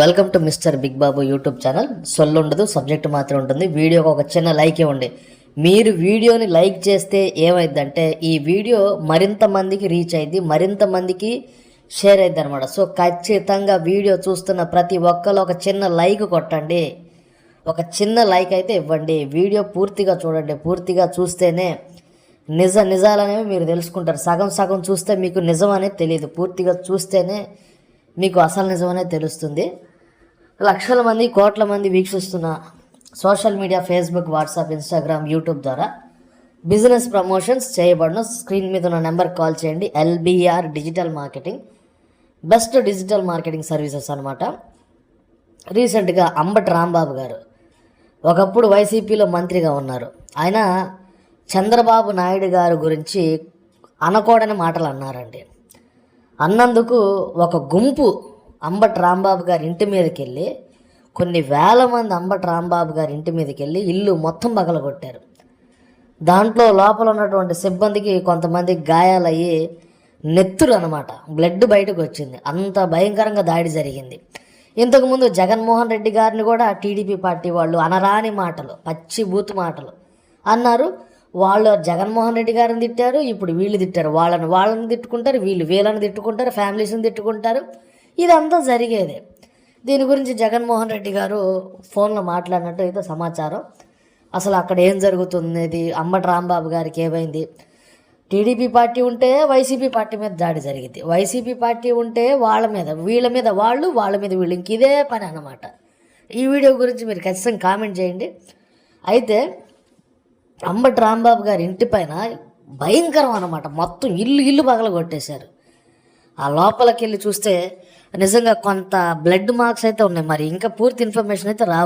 Welcome to mister big Babu YouTube channel సొల్లు ఉండదు subject మాత్రం ఉంటుంది. వీడియోకి ఒక చిన్న లైక్ ఇవ్వండి. మీరు వీడియోని లైక్ చేస్తే ఏమైందంటే ఈ వీడియో మరింత మందికి రీచ్ అయింది మరింత మందికి షేర్ అయింది అనమాట సో ఖచ్చితంగా వీడియో చూస్తున్న ప్రతి ఒక్కరు ఒక చిన్న లైక్ కొట్టండి. ఒక చిన్న లైక్ అయితే ఇవ్వండి. వీడియో పూర్తిగా చూడండి. పూర్తిగా చూస్తేనే నిజ నిజాలనేవి మీరు తెలుసుకుంటారు. సగం సగం చూస్తే మీకు నిజం అనేది తెలియదు. పూర్తిగా చూస్తేనే మీకు అసలు నిజమనే తెలుస్తుంది. లక్షల మంది కోట్ల మంది వీక్షిస్తున్న social media Facebook WhatsApp Instagram YouTube ద్వారా బిజినెస్ ప్రమోషన్స్ చేయబడిన స్క్రీన్ మీద ఉన్న నెంబర్ కాల్ చేయండి. LBR digital marketing best digital marketing services అనమాట రీసెంట్గా అంబటి రాంబాబు గారు ఒకప్పుడు వైసీపీలో మంత్రిగా ఉన్నారు. ఆయన చంద్రబాబు నాయుడు గారు గురించి అనకూడని మాటలు అన్నారండి. అన్నందుకు ఒక గుంపు అంబటి రాంబాబు గారి ఇంటి మీదకి వెళ్ళి కొన్ని వేల మంది అంబటి రాంబాబు గారి ఇంటి మీదకి వెళ్ళి ఇల్లు మొత్తం పగలగొట్టారు. దాంట్లో లోపల ఉన్నటువంటి సిబ్బందికి కొంతమంది గాయాలయ్యి నెత్తురు అనమాట బ్లడ్ బయటకు వచ్చింది అంత భయంకరంగా దాడి జరిగింది. ఇంతకుముందు జగన్మోహన్ రెడ్డి గారిని కూడా టీడీపీ పార్టీ వాళ్ళు అనరాని మాటలు పచ్చి బూత్ మాటలు అన్నారు. వాళ్ళు జగన్మోహన్ రెడ్డి గారిని తిట్టారు ఇప్పుడు వీళ్ళు తిట్టారు. వాళ్ళని వాళ్ళని తిట్టుకుంటారు వీళ్ళు వీళ్ళని తిట్టుకుంటారు ఫ్యామిలీస్ని తిట్టుకుంటారు. ఇదంతా జరిగేదే. దీని గురించి జగన్మోహన్ రెడ్డి గారు ఫోన్లో మాట్లాడినట్టు అయితే సమాచారం. అసలు అక్కడ ఏం జరుగుతున్నది అమ్మటి రాంబాబు గారికి ఏమైంది? టీడీపీ పార్టీ ఉంటే వైసీపీ పార్టీ మీద దాడి జరిగింది. వైసీపీ పార్టీ ఉంటే వాళ్ళ మీద వీళ్ళ మీద వాళ్ళు వాళ్ళ మీద వీళ్ళు. ఇంక ఇదే పని అన్నమాట. ఈ వీడియో గురించి మీరు ఖచ్చితంగా కామెంట్ చేయండి. అయితే అంబటి రాంబాబు గారి ఇంటి పైన భయంకరం అనమాట మొత్తం ఇల్లు ఇల్లు పగల కొట్టేశారు ఆ లోపలికి వెళ్ళి చూస్తే నిజంగా కొంత బ్లడ్ మార్క్స్ అయితే ఉన్నాయి. మరి ఇంకా పూర్తి ఇన్ఫర్మేషన్ అయితే రావు.